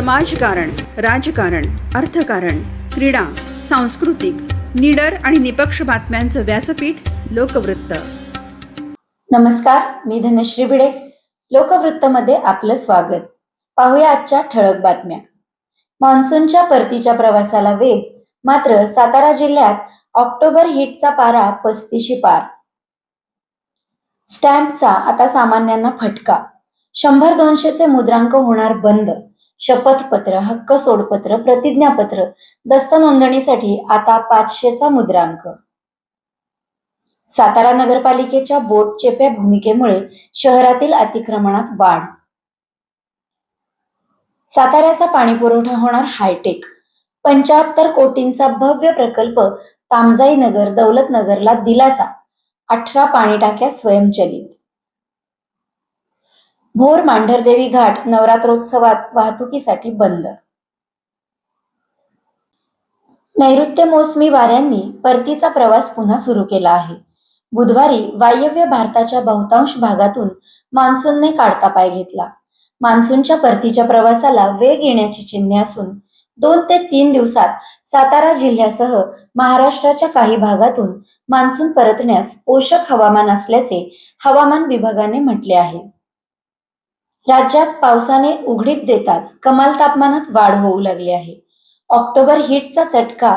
समाजकारण राजकारण अर्थकारण क्रीडा सांस्कृतिक निडर आणि निपक्ष बातम्यांचं व्यासपीठ लोकवृत्त. नमस्कार मी धनश्री भिडे. लोकवृत्तमध्ये आपलं स्वागत. पाहूया आजच्या ठळक बातम्या. मान्सूनच्या परतीच्या प्रवासाला वेग मात्र सातारा जिल्ह्यात ऑक्टोबर हिटचा पारा पस्तीशी पार. स्टॅम्पचा आता सामान्यांना फटका. शंभर दोनशेचे मुद्रांक होणार बंद. शपथपत्र हक्क सोडपत्र प्रतिज्ञापत्र दस्त नोंदणीसाठी आता पाचशेचा मुद्रांक. सातारा नगरपालिकेच्या बोट चेप्या भूमिकेमुळे शहरातील अतिक्रमणात वाढ. साताऱ्याचा पाणी पुरवठा होणार हायटेक. पंच्याहत्तर कोटींचा भव्य प्रकल्प तामजाई नगर दौलत नगरला दिलासा. अठरा पाणी टाक्या स्वयंचलित. भोर मांढरदेवी घाट नवरात्रोत्सवात वाहतुकीसाठी बंद. नैऋत्य मोसमी वाऱ्यांनी परतीचा प्रवास पुन्हा सुरू केला आहे. बुधवारी वायव्य भारताच्या बहुतांश भागातून मान्सूनने काढता पाय घेतला. मान्सूनच्या परतीच्या प्रवासाला वेग येण्याची चिन्हे असून दोन ते तीन दिवसात सातारा जिल्ह्यासह महाराष्ट्राच्या काही भागातून मान्सून परतण्यास पोषक हवामान असल्याचे हवामान विभागाने म्हटले आहे. राज्यात पावसाने उघडीप देताच कमाल तापमानात वाढ होऊ लागली आहे. ऑक्टोबर हिटचा चटका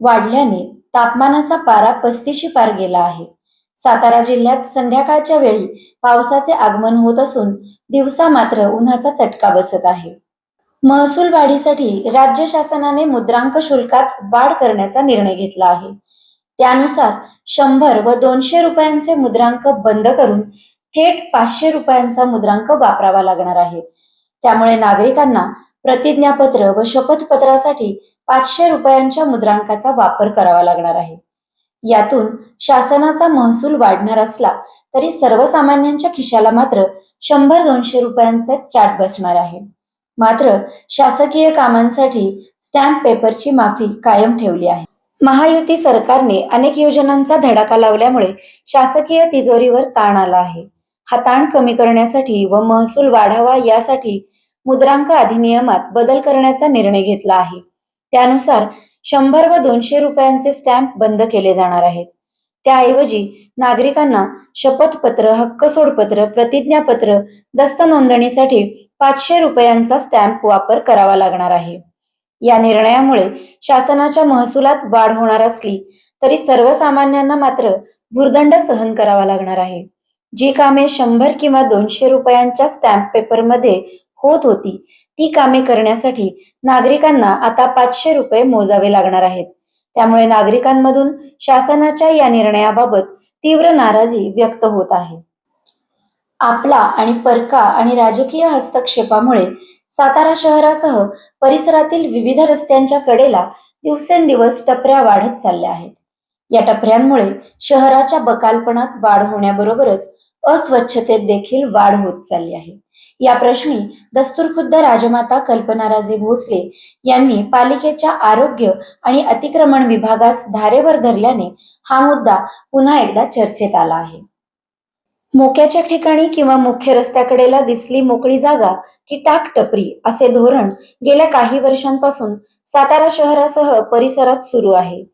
वाढल्याने तापमानाचा पारा पस्तीशी पार गेला आहे. सातारा जिल्ह्यात संध्याकाळच्या वेळी पावसाचे आगमन होत असून दिवसा मात्र उन्हाचा चटका बसत आहे. महसूल वाढीसाठी राज्य शासनाने मुद्रांक शुल्कात वाढ करण्याचा निर्णय घेतला आहे. त्यानुसार शंभर व दोनशे रुपयांचे मुद्रांक बंद करून थेट पाचशे रुपयांचा मुद्रांक वापरावा लागणार आहे. त्यामुळे नागरिकांना प्रतिज्ञापत्र व शपथपत्रासाठी पाचशे रुपयांच्या मुद्रांकाचा वापर करावा लागणार आहे. यातून शासनाचा महसूल वाढणार असला तरी सर्वसामान्यांच्या खिशाला मात्र शंभर दोनशे रुपयांचा चाट बसणार आहे. मात्र शासकीय कामांसाठी स्टॅम्प पेपरची माफी कायम ठेवली आहे. महायुती सरकारने अनेक योजनांचा धडाका लावल्यामुळे शासकीय तिजोरीवर ताण आला आहे. हा ताण कमी करण्यासाठी व महसूल वाढावा यासाठी मुद्रांक अधिनियमात बदल करण्याचा निर्णय घेतला आहे. त्यानुसार शंभर व दोनशे रुपयांचे स्टॅम्प बंद केले जाणार आहेत. त्याऐवजी नागरिकांना शपथपत्र हक्क सोडपत्र प्रतिज्ञापत्र दस्त नोंदणीसाठी पाचशे रुपयांचा स्टॅम्प वापर करावा लागणार आहे. या निर्णयामुळे शासनाच्या महसुलात वाढ होणार असली तरी सर्वसामान्यांना मात्र भुर्दंड सहन करावा लागणार आहे. जी कामे शंभर किंवा दोनशे रुपयांच्या स्टॅम्प पेपरमध्ये होत होती ती कामे करण्यासाठी नागरिकांना आता पाचशे रुपये मोजावे लागणार आहेत. त्यामुळे नागरिकांमधून शासनाच्या या निर्णयाबाबत तीव्र नाराजी व्यक्त होत आहे. आपला आणि परका आणि राजकीय हस्तक्षेपामुळे सातारा शहरासह परिसरातील विविध रस्त्यांच्या कडेला दिवसेंदिवस टपऱ्या वाढत चालल्या आहेत. या टपऱ्यांमुळे शहराच्या बकालपणात वाढ होण्याबरोबरच अस्वच्छतेत देखील वाढ होत चालली आहे. या प्रश्नी दस्तूरखुद्द राजमाता कल्पनाराजे भोसले यांनी पालिकेच्या आरोग्य आणि अतिक्रमण विभागास धारेवर धरल्याने हा मुद्दा पुन्हा एकदा चर्चेत आला आहे. मोक्याच्या ठिकाणी किंवा मुख्य रस्त्याकडेला दिसली मोकळी जागा की टाक टपरी असे धोरण गेल्या काही वर्षांपासून सातारा शहरासह परिसरात सुरू आहे.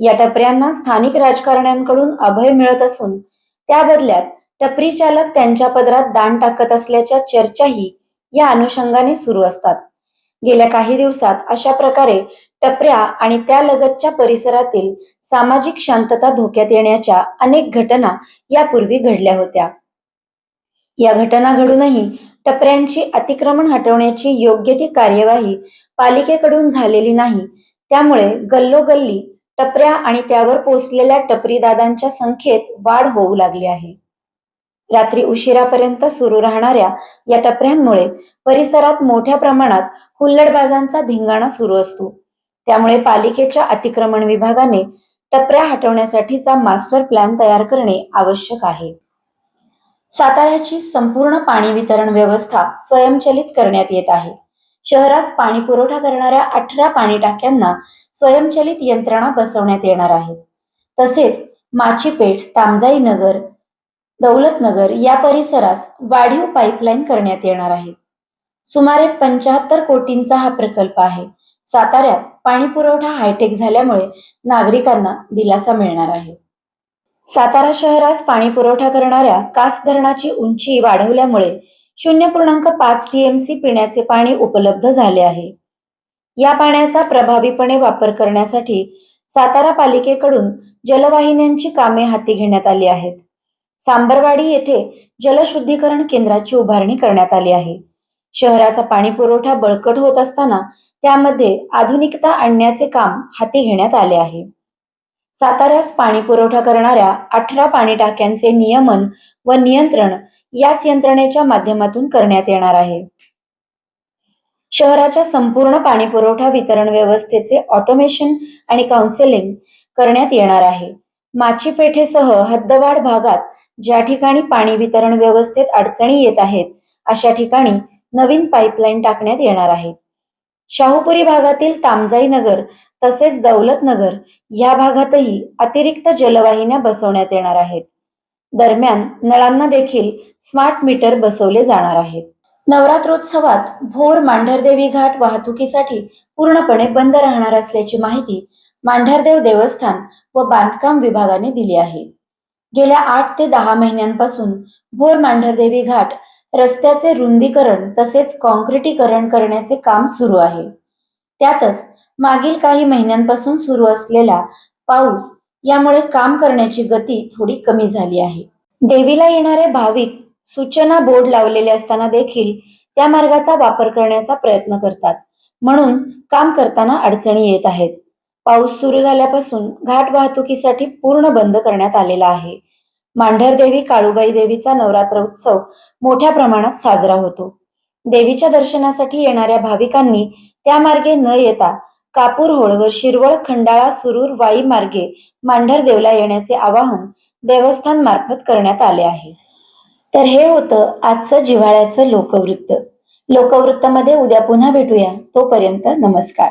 या टपऱ्यांना स्थानिक राजकारण्यांकडून अभय मिळत असून त्या बदल्यात टपरी चालक त्यांच्या पदरात दान टाकत असल्याच्या चर्चाही या अनुषंगाने सुरू असतात. गेल्या काही दिवसात अशा प्रकारे टपऱ्या आणि त्या लगतच्या परिसरातील सामाजिक शांतता धोक्यात येण्याच्या अनेक घटना यापूर्वी घडल्या होत्या. या घटना घडूनही टपऱ्यांची अतिक्रमण हटवण्याची योग्य ती कार्यवाही पालिकेकडून झालेली नाही. त्यामुळे गल्लोगल्ली टपऱ्या आणि त्यावर पोचलेल्या टपरीदादांच्या संख्येत वाढ होऊ लागली आहे. रात्री उशिरापर्यंत सुरू राहणाऱ्या या टपऱ्यांमुळे परिसरात मोठ्या प्रमाणात हुल्लडबाजांचा धिंगाणा सुरू असतो. त्यामुळे पालिकेच्या अतिक्रमण विभागाने टपऱ्या हटवण्यासाठीचा मास्टर प्लॅन तयार करणे आवश्यक आहे. साताऱ्याची संपूर्ण पाणी वितरण व्यवस्था स्वयंचलित करण्यात येत आहे. शहरास पाणी पुरवठा करणाऱ्या अठरा पाणी टाक्यांना स्वयंचलित यंत्रणा बसवण्यात येणार आहे. तसेच माचीपेठ तामजाई नगर दौलतनगर या परिसरास वाढीव पाईपलाईन करण्यात येणार आहे. सुमारे पंचाहत्तर कोटींचा हा प्रकल्प आहे. साताऱ्यात पाणी पुरवठा हायटेक झाल्यामुळे नागरिकांना दिलासा मिळणार आहे. सातारा शहरास पाणी पुरवठा करणाऱ्या कास धरणाची उंची वाढवल्यामुळे शून्य पूर्णांक पाच टीएमसी पिण्याचे पाणी उपलब्ध झाले आहे. या पाण्याचा प्रभावीपणे वापर करण्यासाठी सातारा पालिकेकडून जलवाहिन्यांची कामे हाती घेण्यात आली आहेत. सांबरवाडी येथे जलशुद्धीकरण केंद्राची उभारणी करण्यात आली आहे. शहराचा पाणी पुरवठा बळकट होत असताना त्यामध्ये आधुनिकता आणण्याचे काम हाती घेण्यात आले आहे. साताऱ्यास पाणी पुरवठा करणाऱ्या अठरा पाणी टाक्यांचे नियमन व नियंत्रण याच यंत्रणेच्या माध्यमातून करण्यात येणार आहे. शहराच्या संपूर्ण पाणी पुरवठा वितरण व्यवस्थेचे ऑटोमेशन आणि काउन्सिलिंग करण्यात येणार आहे. माचीपेठेसह हद्दवाढ भागात ज्या ठिकाणी पाणी वितरण व्यवस्थेत अडचणी येत आहेत अशा ठिकाणी नवीन पाईपलाईन टाकण्यात येणार आहे. शाहूपुरी भागातील तामजाई नगर तसेच दौलत नगर या भागातही अतिरिक्त जलवाहिन्या बसवण्यात येणार आहेत. दरम्यान नळांना देखील स्मार्ट मीटर बसवले जाणार आहेत. नवरात्रोत्सवात भोर मांढरदेवी घाट वाहतुकीसाठी पूर्णपणे बंद राहणार असल्याची माहिती मांढरदेव देवस्थान व बांधकाम विभागाने दिली आहे. गेल्या आठ ते दहा महिन्यांपासून भोर मांढरदेवी घाट रस्त्याचे रुंदीकरण तसेच कॉन्क्रिटीकरण करण्याचे काम सुरू आहे. त्यातच मागील काही महिन्यांपासून सुरू असलेला पाऊस यामुळे काम करण्याची गती थोडी कमी झाली आहे. देवीला येणारे भाविक सूचना बोर्ड लावलेले असताना देखील त्या मार्गाचा वापर करण्याचा प्रयत्न करतात. म्हणून काम करताना अडचणी येत आहेत. पाऊस सुरू झाल्यापासून घाट वाहतुकीसाठी पूर्ण बंद करण्यात आलेला आहे. मांढरदेवी काळूबाई देवीचा नवरात्र उत्सव मोठ्या प्रमाणात साजरा होतो. देवीच्या दर्शनासाठी येणाऱ्या भाविकांनी त्या मार्गे न येता कापूर होळ व शिरवळ खंडाळा सुरूर वाई मार्गे मांढरदेवला येण्याचे आवाहन देवस्थान मार्फत करण्यात आले आहे. तर हे होतं आजचं जिव्हाळ्याचं लोकवृत्त. लोकवृत्तामध्ये उद्या पुन्हा भेटूया. तोपर्यंत नमस्कार.